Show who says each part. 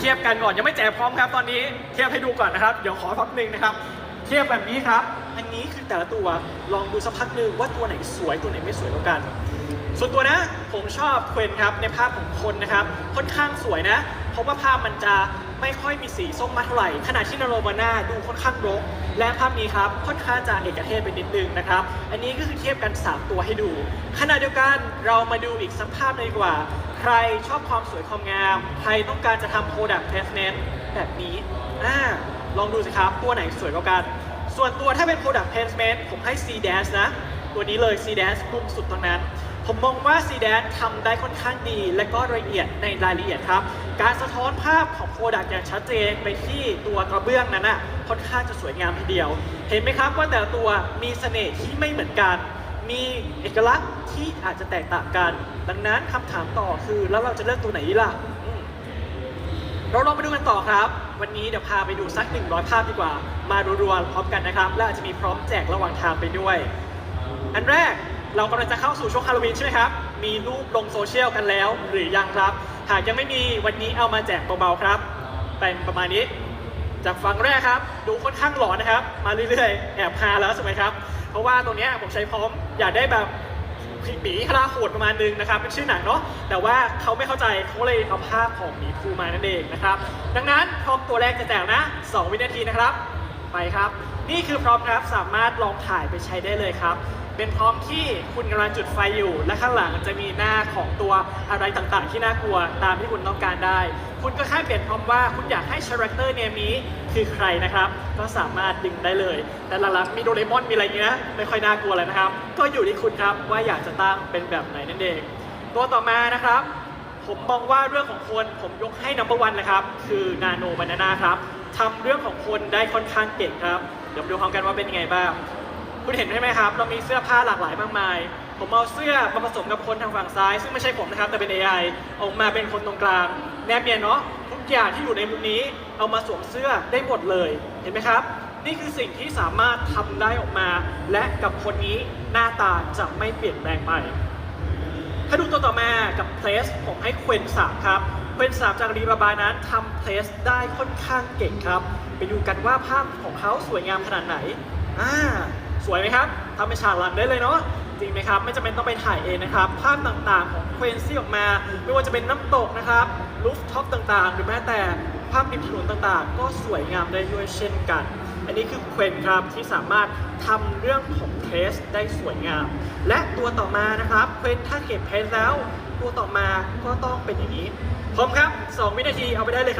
Speaker 1: เทียบกันก่อนยังไม่แจกพร้อมครับตอนนี้เทียบให้ดูก่อนนะครับเดี๋ยวขอพักหนึ่งนะครับ เทียบแบบนี้ครับ อันนี้คือแต่ละตัวลองดูสักพักหนึ่งว่าตัวไหนสวยตัวไหนไม่สวยแล้วกัน ส่วนตัวนะผมชอบเควนครับในภาพของคนนะครับ ค่อนข้างสวยนะ เพราะว่าภาพมันจะไม่ค่อยมีสีส้มมาเท่าไหร่ขณะที่นาโรบาน่าดูค่อนข้างรก และภาพนี้ครับค่อนข้างจะเอกเทศไปนิดนึงนะครับ อันนี้ก็คือเทียบกัน 3 ตัวให้ดู ขณะเดียวกันเรามาดูอีกสักภาพหนงดีกว่า ใครชอบความสวยความงาม ใครต้องการจะทำ product placement แบบนี้อ่าลองดูสิครับ ตัวไหนสวยกว่ากัน ส่วนตัวถ้าเป็น product placement ผมให้ C dash นะ ตัวนี้เลย C dash มุมสุดตรงนั้น ผมมองว่า C dash ทำได้ค่อนข้างดี และก็ละเอียดในรายละเอียดครับ การสะท้อนภาพของ Product อย่างชัดเจนไปที่ตัวกระเบื้องนั้นน่ะค่อนข้างจะสวยงามทีเดียว เห็นไหมครับว่าแต่ละตัวมีเสน่ห์ที่ไม่เหมือนกัน มีเอกลักษณ์ที่อาจจะแตกต่างกัน ดังนั้นคำถามต่อคือแล้วเราจะเลือกตัวไหนล่ะเราลองไปดูกันต่อครับ วันนี้เดี๋ยวพาไปดูสัก 100 ภาพดีกว่า มารัวๆพร้อมกันนะครับ และอาจจะมีพร้อมแจกระหว่างทางไปด้วย อันแรกเรากำลังจะเข้าสู่ช่วงฮาโลวีนใช่ไหมครับ มีรูปลงโซเชียลกันแล้วหรือยังครับ หากยังไม่มีวันนี้เอามาแจกเบาๆครับ เป็นประมาณนี้ จากฝั่งแรกครับ ดูค่อนข้างหลอนนะครับ มาเรื่อยๆ แอบฮาแล้วใช่ไหมครับ เพราะว่าตรงนี้ผมใช้พร้อมอยากได้แบบหมีคลาโหดประมาณนึงนะครับ เป็นชื่อหนังเนาะ แต่ว่าเขาไม่เข้าใจเขาเลยเอาภาพของหมีภูมานั่นเองนะครับ ดังนั้นพร้อมตัวแรกจะแจกนะ 2 วินาทีนะครับ ไปครับ นี่คือพร้อมครับสามารถลองถ่ายไปใช้ได้เลยครับ เป็นพร้อมที่คุณกำลังจุดไฟอยู่ และข้างหลังจะมีหน้าของตัวอะไรต่างๆ ที่น่ากลัวตามที่คุณต้องการได้ คุณก็แค่เปลี่ยนพร้อมว่าคุณอยากให้คาแรคเตอร์เนมี้คือใครนะครับ ก็สามารถดึงได้เลย แต่หลังๆมีโดเรมอนมีอะไรเงี้ยไม่ค่อยน่ากลัวเลยนะครับ ก็อยู่ที่คุณครับว่าอยากจะตั้งเป็นแบบไหนนั่นเอง ตัวต่อมานะครับ ผมมองว่าเรื่องของคนผมยกให้นัมเบอร์วันเลยครับ คือนาโนบานาน่าครับ ทำเรื่องของคนได้ค่อนข้างเก่งครับ เดี๋ยวดูพร้อมกันว่าเป็นยังไงบ้าง คุณเห็นใช่ไหมครับ เรามีเสื้อผ้าหลากหลายมากมาย ผมเอาเสื้อมาผสมกับคนทางฝั่งซ้าย ซึ่งไม่ใช่ผมนะครับ แต่เป็น AI ออกมาเป็นคนตรงกลาง แนบเนียนเนาะ ทุกอย่างที่อยู่ในมุมนี้ เอามาสวมเสื้อได้หมดเลย เห็นไหมครับ นี่คือสิ่งที่สามารถทำได้ออกมา และกับคนนี้หน้าตาจะไม่เปลี่ยนแปลงไปถ้าดูตัวต่อมากับ Place ผมให้เควน3ครับ เควน3จากรีบาบานั้นทำ Place ได้ค่อนข้างเก่งครับ ไปดูกันว่าภาพของเขาสวยงามขนาดไหนอ่าสวยไหมครับทำเป็นฉากหลังได้เลยเนาะจริงไหมครับ ไม่จำเป็นต้องไปถ่ายเองนะครับ ภาพต่างๆของเควนซี่ออกมา ไม่ว่าจะเป็นน้ำตกนะครับลูฟท็อปต่างๆ หรือแม้แต่ภาพริมถนนต่างๆ ก็สวยงามได้ด้วยเช่นกัน อันนี้คือเควนครับที่สามารถทำเรื่องของเทสได้สวยงาม และตัวต่อมานะครับเควนถ้าเก็บเทสแล้ว ตัวต่อมาก็ต้องเป็นอย่างนี้ พร้อมครับ 2 วินาทีเอาไปได้เลยครับ